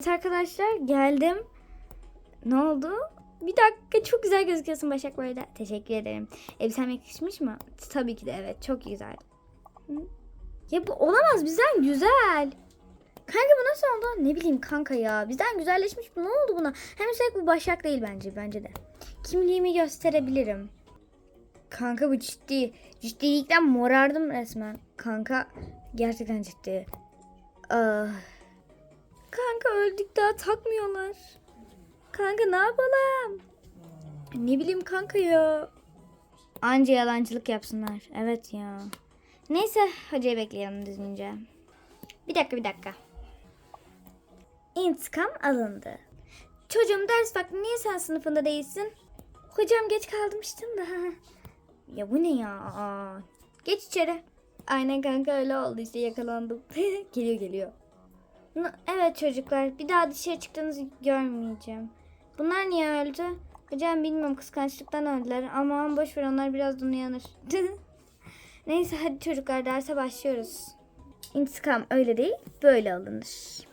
Evet arkadaşlar geldim. Ne oldu? Bir dakika çok güzel gözüküyorsun Başak bu arada. Teşekkür ederim. Elbisem yakışmış mı? Tabii ki de evet çok güzel. Ya bu olamaz bizden güzel. Kanka bu nasıl oldu? Ne bileyim kanka ya. Bizden güzelleşmiş bu. Ne oldu buna? Hem üstelik bu Başak değil bence. Bence de. Kimliğimi gösterebilirim. Kanka bu ciddi. Ciddilikten morardım resmen. Kanka gerçekten ciddi. Ah. Kanka öldük daha takmıyorlar. Kanka ne yapalım? Ne bileyim kanka ya. Anca yalancılık yapsınlar. Evet ya. Neyse hocayı bekleyelim düzgünce. Bir dakika bir dakika. İntikam alındı. Çocuğum ders vakti niye sen sınıfında değilsin? Hocam geç kalmıştım da. Ya bu ne ya? Aa. Geç içeri. Aynen kanka öyle oldu işte yakalandım. geliyor geliyor. Evet çocuklar bir daha dışarı çıktığınızı görmeyeceğim. Bunlar niye öldü? Hocam bilmiyorum kıskançlıktan öldüler ama boş ver onlar birazdan uyanır. Neyse hadi çocuklar derse başlıyoruz. İntikam öyle değil böyle alınır.